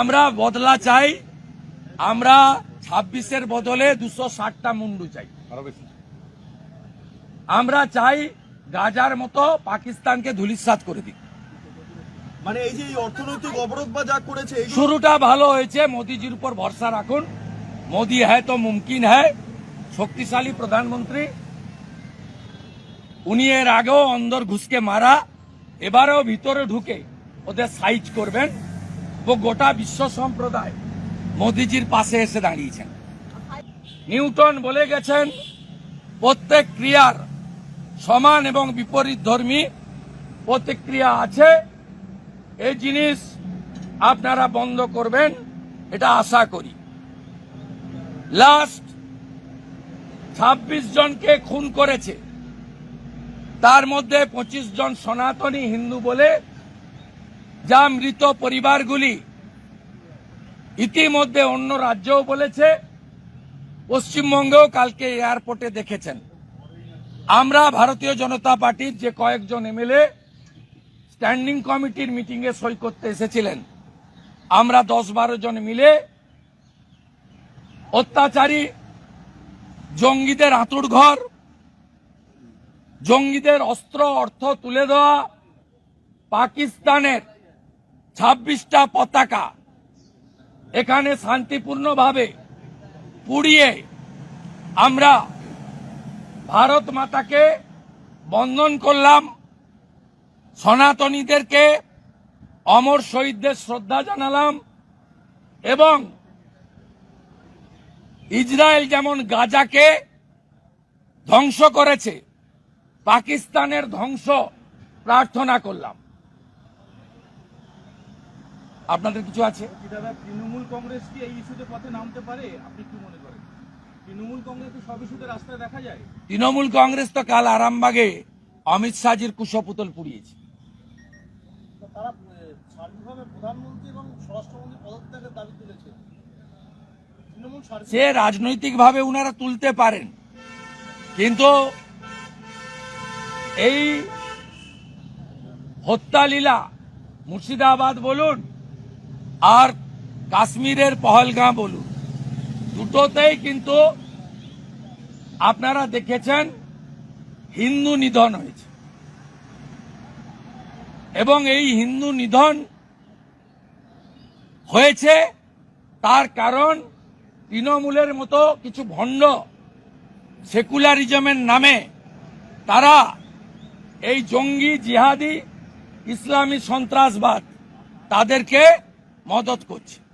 আমরা বদলা চাই। আমরা ছাব্বিশের বদলে দুশো ষাটটা মুন্ডু চাই। আমরা চাই গাজার মতো পাকিস্তানকে ধুলিসাৎ করে দিক। মানে এই যে অর্থনৈতিক অবরোধ বা যা করেছে শুরুটা ভালো হয়েছে মোদিজির উপর ভরসা রাখুন। মোদি হ্যায় তো মুমকিন হ্যায়। শক্তিশালী প্রধানমন্ত্রী উনি এর আগেও অন্দর ঘুষকে মারা এবারেও ভিতরে ঢুকে ওদের সাইজ করবেন। ও গোটা বিশ্ব সম্প্রদায় মোদিজির পাশে এসে দাঁড়িয়েছেন নিউটন বলে গেছেন প্রত্যেক ক্রিয়ার সমান এবং বিপরীত ধর্মী প্রতিক্রিয়া আছে এই জিনিস আপনারা বন্ধ করবেন এটা আশা করি লাস্ট ছাব্বিশ জনকে খুন করেছে তার মধ্যে পঁচিশ জন সনাতনী হিন্দু বলে যা মৃত পরিবারগুলি ইতিমধ্যে অন্য রাজ্যও বলেছে, পশ্চিমবঙ্গেও কালকে এয়ারপোর্টে দেখেছেন। আমরা ভারতীয় জনতা পার্টির যে কয়েকজন এমএলএ স্ট্যান্ডিং কমিটির মিটিংয়ে সই করতে এসেছিলেন। আমরা দশ বারো জন মিলে অত্যাচারী, জঙ্গিদের আঁতুড় ঘর, জঙ্গিদের অস্ত্র, অর্থ তুলে দেওয়া পাকিস্তানের ছাব্বিশটা পতাকা এখানে শান্তিপূর্ণভাবে পুড়িয়ে আমরা ভারত মাতাকে বন্ধন করলাম। সনাতনীদেরকে অমর শহীদদের শ্রদ্ধা জানালাম এবং ইসরায়েল যেমন গাজাকে ধ্বংস করেছে, পাকিস্তানের ধ্বংস প্রার্থনা করলাম। আপনাদের কিছু আছে? দাদা তৃণমূল কংগ্রেস কি এই ইস্যুতে পথে নামতে পারে? আপনি কি মনে করেন? তৃণমূল কংগ্রেস কি সব ইস্যুতে রাস্তায় দেখা যায়? তৃণমূল কংগ্রেস তো কাল আরামবাগে অমিত শাহজির কুশপুতল পুড়িয়েছে। তারা সার্বিকভাবে প্রধানমন্ত্রী এবং স্বরাষ্ট্রমন্ত্রী পদত্যাগের দাবি তুলেছে। তৃণমূল সে রাজনৈতিকভাবে উনারা তুলতে পারেন। কিন্তু এই হত্যালীলা মুর্শিদাবাদ বলুন আর কাশ্মীরের পহলগাঁ বলুন। দুটোতেই কিন্তু আপনারা দেখেছেন হিন্দু নিধন হয়েছে। এবং এই হিন্দু নিধন হয়েছে তার কারণ তৃণমূলের মতো কিছু ভণ্ড সেকুলারিজমের নামে তারা এই জঙ্গি জিহাদি ইসলামী সন্ত্রাসবাদ তাদেরকে মদত করছে।